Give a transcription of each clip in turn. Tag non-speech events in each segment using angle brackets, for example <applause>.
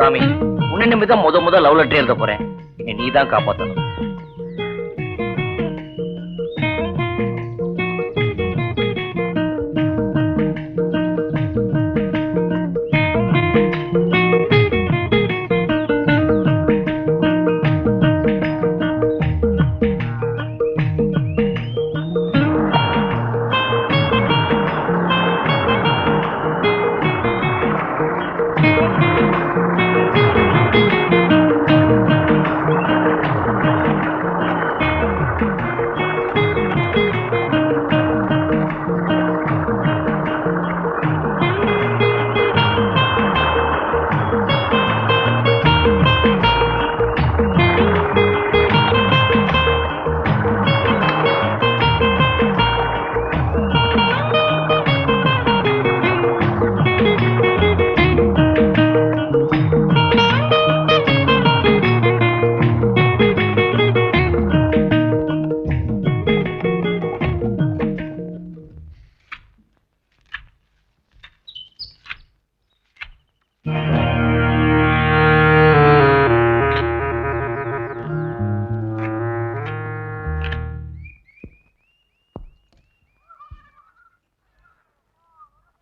சாமி உன்னை நிமிதம் முத முத லவ் லெட்டர் எழுத போறேன். நீ தான் காப்பாத்தணும்.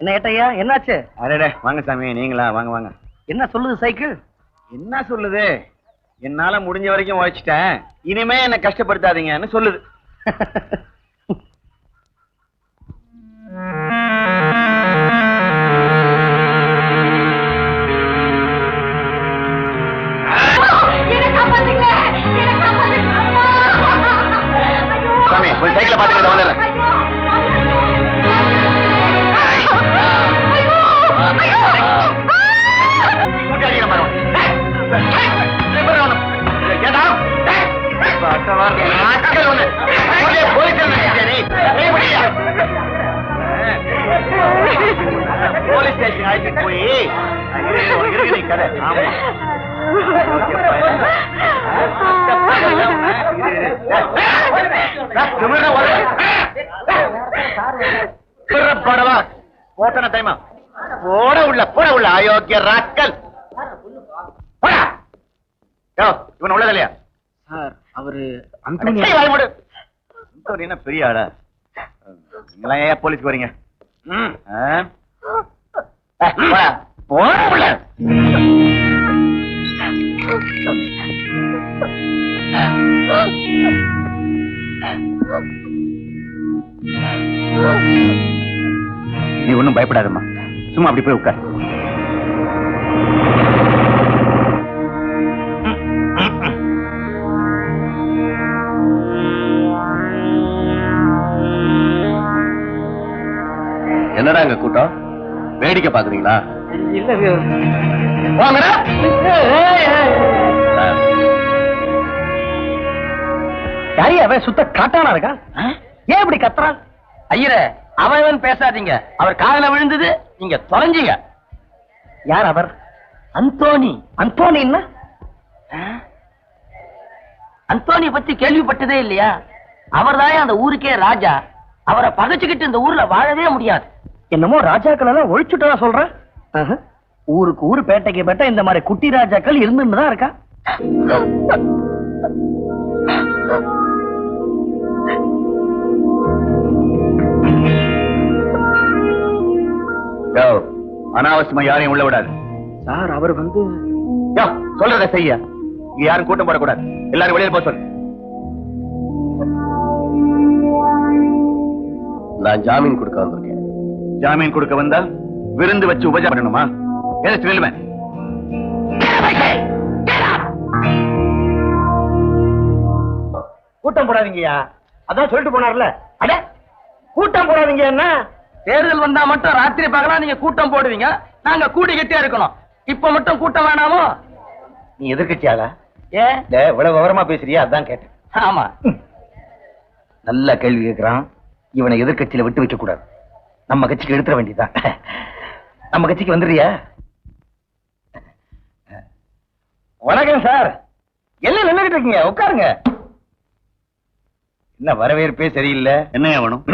என்ன ஏட்டையா? என்னாச்சு? அடடே வாங்க சாமி நீங்களா? வாங்க வாங்க. என்ன சொல்லுது சைக்கிள்? என்ன சொல்லுது? என்னால முடிஞ்ச வரைக்கும் உழைச்சிட்டேன். இனிமே என்ன கஷ்டப்படுத்தாதீங்கன்னு சொல்லுது. சாமி ஒரு சைக்கிளை பாத்துக்கிட்டு வந்துடுறேன் போலீஸ், ஸ்டேஷன் அழைச்சிட்டு போய் இரு, கதை. ஆமா. படவா டைமா போட உள்ள போட உள்ள அயோக்கிய ராக்கல் இவன் உள்ளதில்லையா சார் அவரு அந்தோனி என்ன பெரிய ஆளா? நீங்களாம் ஏன் போலீஸ்க்கு வரீங்க. நீ ஒண்ணும் பயப்படாதம்மா. சும்மா அப்படி போய் உட்கார். என்னடா இங்க கூட்டம்? வேடிக்கை பாக்குறீங்களா இல்ல வாங்கடா. யாரி அவன் சுத்த காட்டானா இருக்கான் ஏன் இப்படி கத்துறான்? ஐயரே அவன் பேசாதீங்க. அவர் காதுல விழுந்தது நீங்க தொலைஞ்சீங்க. யார் அவர்? அந்தோனி அந்தோனின்னா அந்தோனி பத்தி கேள்விப்பட்டதே இல்லையா? அவர்தான் அந்த ஊருக்கே ராஜா. அவரை பகைச்சுக்கிட்டு இந்த ஊர்ல வாழவே முடியாது. என்னமோ ராஜாக்கள் எல்லாம் ஒழிச்சுட்டதா சொல்றேன் ஆஹா. ஊருக்கு ஊரு பேட்டைக்கு பேட்டை இந்த மாதிரி குட்டி ராஜாக்கள் இருந்துன்னு தான் இருக்கா? யோ, அனாவசியமா யாரையும் உள்ள விடாது. சார் அவர் வந்து யோ, சொல்றத செய்ய. யாரும் கூட்டம் போடக்கூடாது. எல்லாரும் வெளியில போக சொல்லு. நான் ஜாமீன் கொடுக்க வந்திருக்கேன். ஜாமீன் கொடுக்க வந்தா விருந்து வச்சு உபஜா பண்ணணுமா? எதிர்த்து நில்லுவேன் கூட்டம் போடாதீங்கயா அதான் சொல்லிட்டு போனார்ல. அட கூட்டம் போடாதீங்க என்ன? தேர்தல் வந்தா மட்டும் ராத்திரி பகலா நீங்க கூட்டம் போடுவீங்க. நாங்க கூடி கட்டியா இருக்கணும். இப்ப மட்டும் கூட்டம் வேணாமோ? நீ எதிர்கட்சியாளா ஏன் இல்ல இவ்வளவு விவரமா பேசுறியா? அதான் கேட்டேன். ஆமா. நல்ல கேள்வி கேட்கிறான் இவனை எதிர்கட்சியில விட்டு வைக்க கூடாது நம்ம கட்சிக்கு எடுத்துட வேண்டியதுதான். நம்ம கட்சிக்கு வந்துடுறியா? வணக்கம் சார். எல்லாம் நின்னுகிட்டு இருக்கீங்க? உட்காருங்க. என்ன வரவேற்பே சரியில்லை? என்ன வேணும்?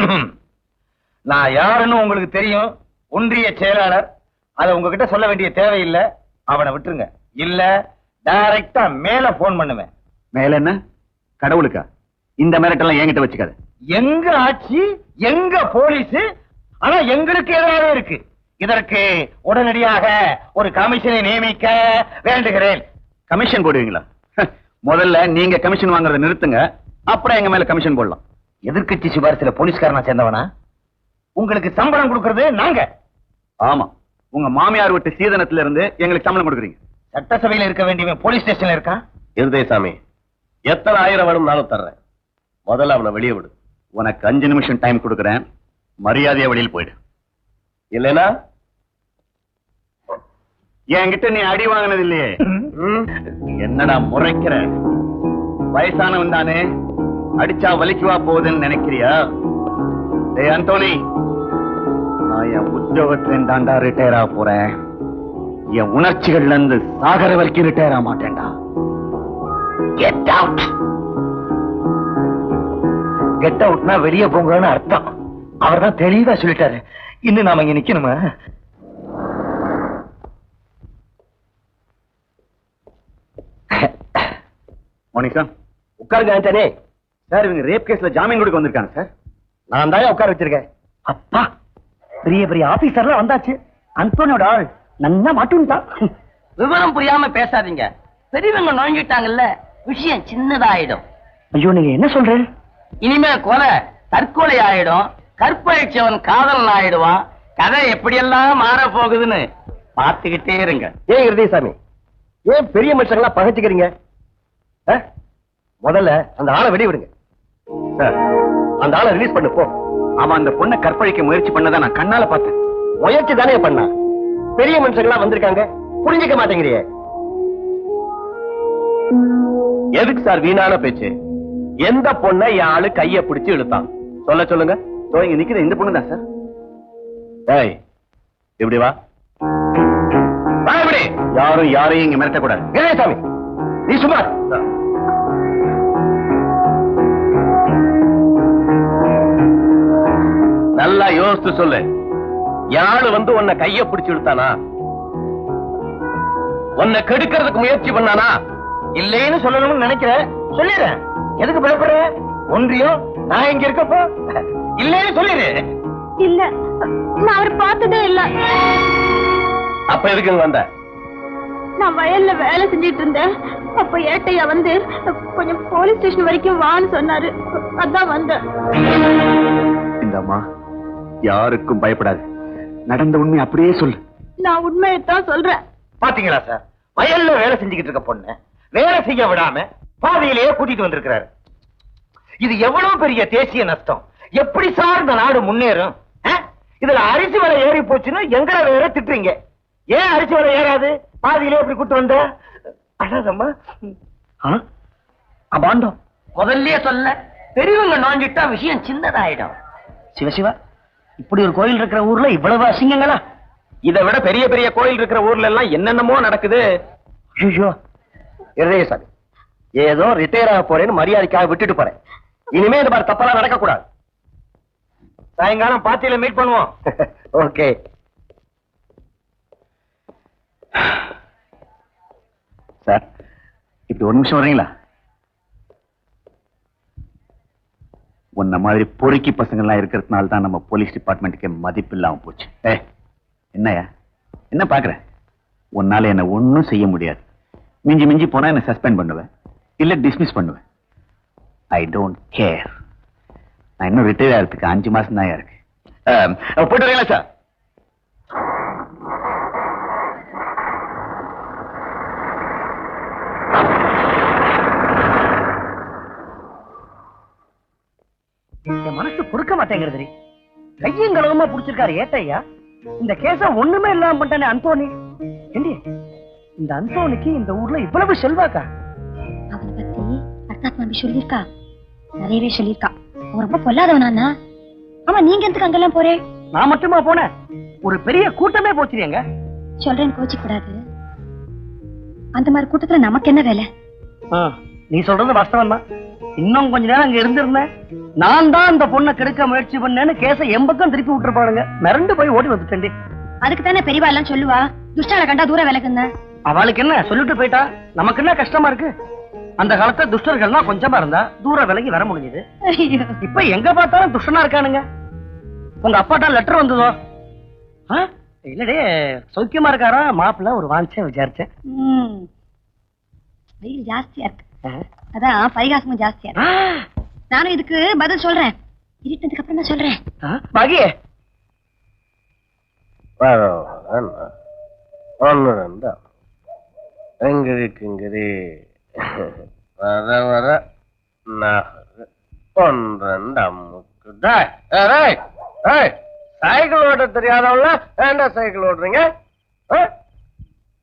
நான் யாருன்னு உங்களுக்கு தெரியும். ஒன்றிய செயலாளர். அதை உங்ககிட்ட சொல்ல வேண்டிய தேவையில்லை. அவனை விட்டுருங்க. இல்ல டைரக்டா மேல போன் பண்ணுவேன். மேல என்ன? கடவுளுக்கா? இந்த மிரட்டெல்லாம் என்கிட்ட வச்சுக்காத. எங்க ஆட்சி? எங்க போலீஸ்? ஆனா எங்களுக்கு எதிராக இருக்கு. இதற்கு உடனடியாக ஒரு கமிஷனை நியமிக்க வேண்டுகிறேன். கமிஷன் போடுவீங்களா? முதல்ல நீங்க கமிஷன் வாங்குறத நிறுத்துங்க அப்புறம் எங்க மேல கமிஷன் போடலாம். எதிர்க்கட்சி சிபாரிசுல போலீஸ்காரனா சேர்ந்தவனா? உங்களுக்கு சம்பளம் கொடுக்கறது நாங்க. ஆமா. உங்க மாமியார் விட்டு சீதனத்துல இருந்து எங்களுக்கு சம்பளம் கொடுக்குறீங்க. சட்டசபையில இருக்க வேண்டியவன் போலீஸ் ஸ்டேஷன்ல இருக்கான் இருதயசாமி எத்தனை ஆயிரம் வேணும் நானும் தர்றேன். முதல்ல அவனை வெளியே விடு. உனக்கு அஞ்சு நிமிஷம் டைம் கொடுக்குறேன். மரியாதையா வெளியில் போயிடு. இல்லைனா என்கிட்ட நீ அடி வாங்கினது இல்லையே? என்னடா முறைக்கிற? வயசானவன் தானே. அடிச்சா வலிக்குவா போகுதுன்னு நினைக்கிறியா? டேய் அந்தோனி நான் என் உத்தியோகத்தின் தாண்டா ரிட்டையர் ஆக போறேன். என் உணர்ச்சிகள்ல இருந்து சாகர வரைக்கும் ரிட்டையர் ஆக மாட்டேன்டா. கெட் அவுட் கெட் அவுட்னா வெளியே போங்கன்னு அர்த்தம். அவர் தான் தெளிவா சொல்லிட்டாரு. இன்னும் நாம இங்க நிக்கணுமா? மோனிகா. உட்காருங்க ஆண்டனே சார் இவங்க ரேப் கேஸ்ல ஜாமீன் கொடுக்க வந்திருக்காங்க சார். நான் தான் உட்கார வச்சிருக்கேன். அப்பா பெரிய பெரிய ஆபீசர்லாம் வந்தாச்சு. அந்தோனியோட ஆள் நல்லா மாட்டுன்ட்டான் விவரம் புரியாம பேசாதீங்க. பெரியவங்க நுழைஞ்சிட்டாங்கல்ல விஷயம் சின்னதாயிடும். ஐயோ நீங்க என்ன சொல்றேன் இனிமே கொலை தற்கொலை ஆயிடும் கற்பழிச்சவன் காதலன் ஆயிடுவான். கதை எப்படியெல்லாம் மாற போகுதுன்னு பார்த்துக்கிட்டே இருங்க. ஏன் இருதயசாமி ஏன் பெரிய மனுஷங்களா பகைச்சுக்கிறீங்க? முதல்ல அந்த ஆளை வெடி விடுங்க. சார் அந்த ஆளை ரிலீஸ் பண்ணு போ. அவன் அந்த பொண்ணை கற்பழிக்க முயற்சி பண்ணதை நான் கண்ணால பார்த்தேன். முயற்சி தானே பண்ணா? பெரிய மனுஷங்களா வந்திருக்காங்க. புரிஞ்சுக்க மாட்டேங்கிறியே. எதுக்கு சார் வீணான பேச்சு? எந்த பொண்ணை என் ஆளு கைய பிடிச்சு இழுத்தான்? சொல்ல சொல்லுங்க. தோ இங்க நிக்கிற இந்த பொண்ணு தான் சார் ஏய் இப்படி வா. வா இப்படி யாரும் யாரையும் இங்க மிரட்டக்கூடாது வீரசாமி நீ சுமார் நல்லா யோசித்து சொல்லு. யாரு வந்து உன்னை கைய பிடிச்சு இழுத்தானா? உன்னை கெடுக்கிறதுக்கு முயற்சி பண்ணானா? இல்லைன்னு சொல்லணும்னு நினைக்கிறேன் சொல்லிடுறேன் எதுக்கு பயப்படுற? ஒன்றியும் நான் இங்க இருக்கப்போ. இல்லைன்னு சொல்லிடு இல்ல நான் அவர் பார்த்ததே இல்ல. அப்ப எதுக்கு வந்த? நான் வயல்ல வேலை செஞ்சுட்டு இருந்தேன். அப்ப ஏட்டையா வந்து கொஞ்சம் போலீஸ் ஸ்டேஷன் வரைக்கும் வான்னு சொன்னாரு. அதான் வந்தேன். இந்த அம்மா யாருக்கும் பயப்படாது. நடந்த உண்மை அப்படியே சொல்லு. நான் உண்மையைத்தான் சொல்றேன். பாத்தீங்களா சார்? வயல்ல வேலை செஞ்சுக்கிட்டு இருக்க பொண்ணு வேலை செய்ய விடாம பாதையிலேயே கூட்டிட்டு வந்திருக்கிறாரு. இது எவ்வளவு பெரிய தேசிய நஷ்டம்? எப்படி சார் இந்த நாடு முன்னேறும்? இதுல அரிசி விலை ஏறி போச்சுன்னா எங்களை வேற திட்டுறீங்க? ஏன் அரிசி விலை ஏறாது? பாதியிலே எப்படி கூட்டு வந்த? அழாதம்மா. அபாண்டம். முதல்லயே சொல்ல பெரியவங்க நுழைஞ்சிட்டா விஷயம் சின்னதாயிடும். சிவசிவா இப்படி ஒரு கோயில் இருக்கிற ஊர்ல இவ்வளவு அசிங்கங்களா? இதை விட பெரிய பெரிய கோயில் இருக்கிற ஊர்ல எல்லாம் என்னென்னமோ நடக்குது. ஐயோ. இருதயசாமி ஏதோ ரிட்டையர் ஆக போறேன்னு மரியாதைக்காக விட்டுட்டு போறேன். இனிமே இந்த மாதிரி தப்பெல்லாம் நடக்க கூடாது சாயங்காலம் பாத்தியில மீட் பண்ணுவோம். <laughs> ஓகே சார் இப்படி ஒரு நிமிஷம் வரீங்களா? உன்ன மாதிரி பொறுக்கி பசங்கள்லாம் இருக்கிறதுனால தான் நம்ம போலீஸ் டிபார்ட்மெண்ட்டுக்கே மதிப்பு இல்லாமல் போச்சு. ஏ என்னையா என்ன பாக்குற உன்னால என்ன ஒன்றும் செய்ய முடியாது. மிஞ்சி மிஞ்சி போனா என்ன சஸ்பெண்ட் பண்ணுவேன் இல்ல டிஸ்மிஸ் பண்ணுவேன் ஐ டோன்ட் கேர் நான் இன்னும் ரிட்டையர் ஆகிறதுக்கு அஞ்சு மாசம் தான் இருக்கு. போயிட்டு வரீங்களா சார் என் மனசு பொறுக்க மாட்டேங்கிறது கையும் களவுமா புடிச்சிருக்காரு ஏட்டையா? இந்த கேஸ ஒண்ணுமே இல்லாம பண்ணிட்டானே அந்தோனி ஏண்டி இந்த அந்தோனிக்கு இந்த ஊர்ல இவ்வளவு செல்வாக்கா? அவனை பத்தி அர்த்தாத் நம்பி சொல்லியிருக்கா? நிறையவே சொல்லியிருக்கா. ரொம்ப பொல்லாதவனா ஆமா நீங்க எதுக்கு அங்கெல்லாம் போறே? நான் மட்டுமா போனேன்? ஒரு பெரிய கூட்டமே போச்சுங்க சொல்றேன்னு கோச்சிக்க கூடாது அந்த மாதிரி கூட்டத்துல நமக்கு என்ன வேலை? நீ சொல்றது வாஸ்தவம் தான் இன்னும் கொஞ்ச நேரம் அங்க இருந்திருந்தேன். நான் தான் அந்த பொண்ணை கெடுக்க முயற்சி பண்ணேன்னு கேஸ எம்பக்கம் திருப்பி விட்டுருப்பானுங்க மிரண்டு போய் ஓடி வந்துட்டேன்டி. அதுக்கு தானே பெரியவா எல்லாம் சொல்லுவா? துஷ்டால கண்டா தூர விலகுங்க அவளுக்கு என்ன? சொல்லிட்டு போயிட்டா? நமக்கு என்ன கஷ்டமா இருக்கு? அந்த காலத்துல துஷ்டர்கள்லாம் கொஞ்சமா இருந்தா தூர விலகி வர முடிஞ்சது. இப்ப எங்க பார்த்தாலும் துஷ்டனா இருக்கானுங்க. உங்க அப்பாட்டா லெட்டர் வந்ததோ? இல்லடே சௌக்கியமா இருக்காரா? மாப்பிள்ள ஒரு வாஞ்சேன் விசாரிச்சேன். ம். வெயில் ஜாஸ்தியா இருக்கு. அதான் பரிகாசமும் ஜாஸ்தியா இருக்கு. நானும் இதுக்கு பதில் சொல்றேன். இருட்டதுக்கு அப்புறம் தான் சொல்றேன். ஆ, பாகி. ஒன்னு ரெண்டு. எங்கிரி கிங்கிரி வர வர நகரு ஒன்று அம்முக்கு சைக்கிள் ஓட்ட தெரியாதவங்கள வேண்டாம் சைக்கிள் ஓட்டுறீங்க? ஆ?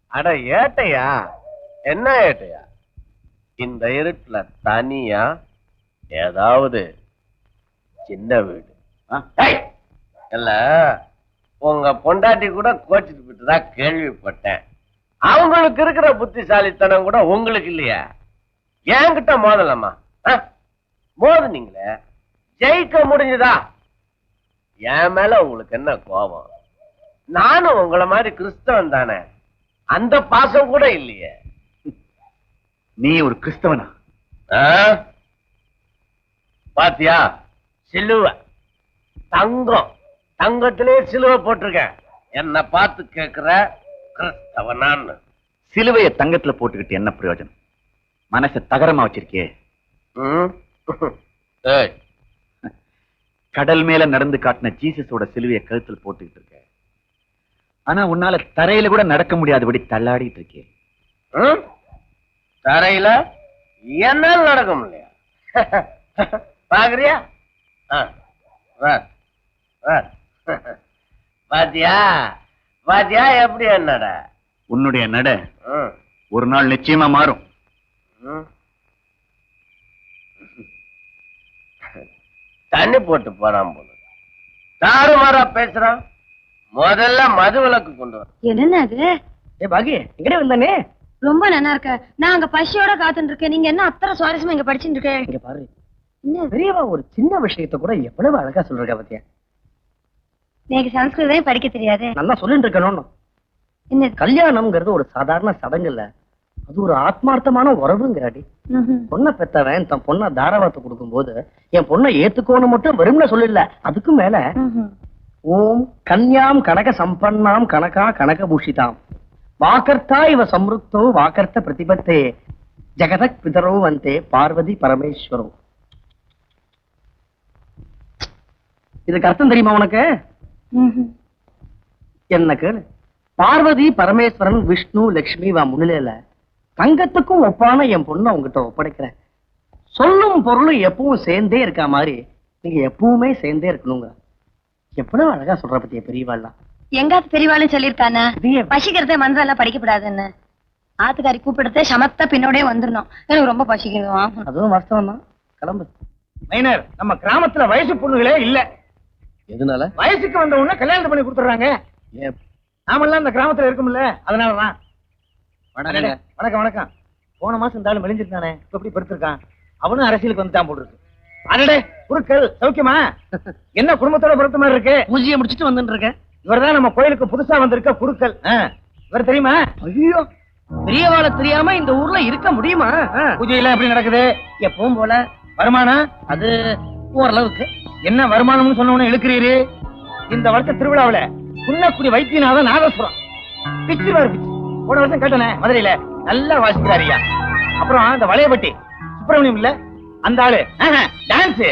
அட ஏட்டையா? என்ன ஏட்டையா? இந்த இருட்டுல தனியா ஏதாவது சின்ன வீடு. இல்ல உங்க பொண்டாட்டி கூட கோச்சிட்டு போட்டுதான் கேள்விப்பட்டேன். அவங்களுக்கு இருக்கிற புத்திசாலித்தனம் கூட உங்களுக்கு இல்லையா? என்கிட்ட மோதலம்மா. ஆ? மோதுனீங்களே. ஜெயிக்க முடிஞ்சுதா? என் மேல உங்களுக்கு என்ன கோபம்? நானும் உங்கள மாதிரி கிறிஸ்தவன் தானே. அந்த பாசம் கூட இல்லையே. நீ ஒரு கிறிஸ்தவனா? பாத்தியா? சிலுவை. தங்கம். தங்கத்திலே சிலுவை போட்டிருக்கேன். என்ன பார்த்து கேக்குற கிறிஸ்தவனான்னு சிலுவைய தங்கத்துல போட்டுக்கிட்டு என்ன பிரயோஜனம்? மனசை தகரமா? ஏய், கடல் மேல நடந்து காட்டின ஜீசஸோட சிலுவைய கழுத்துல போட்டுக்கிட்டு இருக்க. ஆனா உன்னால தரையில கூட நடக்க முடியாதபடி தள்ளாடிட்டு இருக்கே? தரையில என்னால் நடக்க முடியல பாக்குறியா? ஆ, வா, வா. பாத்தியா? பாத்தியா எப்படி என்னட உன்னுடைய நட ஒரு நாள் நிச்சயமா மாறும். தண்ணி போட்டு போறான் போல. தாறுமாறா பேசுறான். முதல்ல மது விலக்கு கொண்டு வர என்னென்ன அது ஏ பாகி எங்கடே வந்தானே? ரொம்ப நல்லா இருக்க. நான் அங்க பசியோட காத்துட்டு இருக்கேன். நீங்க என்ன அத்தனை சுவாரஸ்யமா இங்க படிச்சுட்டு இருக்கேன்? இங்க பாரு. என்ன பெரியவா ஒரு சின்ன விஷயத்த கூட எவ்வளவு அழகா சொல்றா பாத்தியா? எனக்கு சம்ஸ்கிருதமே படிக்க தெரியாது. நல்லா சொல்லிட்டு இருக்கணும் என்ன கல்யாணம்ங்கிறது ஒரு சாதாரண சடங்கு இல்ல. அது ஒரு ஆத்மார்த்தமான உறவுங்கிறாடி. பொண்ணை பெத்தவன் தன் பொண்ணை தாராவாத்து கொடுக்கும்போது என் பொண்ணை ஏத்துக்கோன்னு மட்டும் வெறும்னு சொல்லல அதுக்கும் மேல. ஓம் கன்யாம் கனக சம்பன்னாம் கனகா கனக பூஷிதாம் வாக்கர்த்தா இவ சம்ருக்தோ வாக்கர்த்த பிரதிபத்தே. ஜெகதக் பிதரோ வந்தே பார்வதி பரமேஸ்வரோ. இதுக்கு அர்த்தம் தெரியுமா உனக்கு. என்ன கேளு? பார்வதி பரமேஸ்வரன் விஷ்ணு லட்சுமி வா முன்னிலையில தங்கத்துக்கும் ஒப்பான என் பொண்ணை உங்ககிட்ட ஒப்படைக்கிறேன் சொல்லும் பொருளும் எப்பவும் சேர்ந்தே இருக்கா மாதிரி நீங்க எப்பவுமே சேர்ந்தே இருக்கணுங்க. எவ்வளவு அழகா சொல்ற பத்திய பெரியவாள்லாம். எங்காத்து பெரியவாளும் சொல்லியிருக்கானே? இது பசிக்கிறதே மந்திரம் படிக்கப்படாதுன்னு. ஆத்துக்காரி கூப்பிடுறதே சமத்தா பின்னோடே வந்துடணும். எனக்கு ரொம்ப பசிக்குது அதுவும் வாஸ்தவம் தான் கிளம்பு. மைனர் நம்ம கிராமத்துல வயசு பொண்ணுகளே இல்ல. எதனால? வயசுக்கு வந்த உடனே கல்யாணம் பண்ணி கொடுத்துறாங்க? நாமெல்லாம் இந்த கிராமத்துல இருக்கும்ல அதனாலதான். வணக்கம் வணக்கம். போன மாசம் இந்த ஆளு மெலிஞ்சிருந்தானே இப்ப எப்படி படுத்திருக்கான்? அவனும் அரசியலுக்கு வந்துட்டான் போட்டுருக்கு அடடே குருக்கள் சௌக்கியமா? <laughs> என்ன குடும்பத்தோட பொறுத்த மாதிரி இருக்கு? பூஜையை முடிச்சிட்டு வந்துட்டு இருக்கேன். இவர்தான் நம்ம கோயிலுக்கு புதுசா வந்திருக்க குருக்கள். இவர் தெரியுமா? ஐயோ. பெரியவாளை தெரியாம இந்த ஊர்ல இருக்க முடியுமா? ஆ, பூஜை எல்லாம் எப்படி நடக்குது? எப்பவும் போல. வருமானம் அது ஓரளவுக்கு. என்ன வருமானம்னு சொன்ன உடனே இழுக்கிறீரு? இந்த வருஷம் திருவிழாவுல புன்னக்குடி வைத்தியநாதன் நாதஸ்வரம். பிச்சு வாரு பிச்சு. போன வருஷம் கேட்டனே மதுரையில நல்லா வாசிக்கிறாரியா அப்புறம் இந்த வளையப்பட்டி சுப்பிரமணியம் இல்ல அந்த ஆளு. டான்ஸ்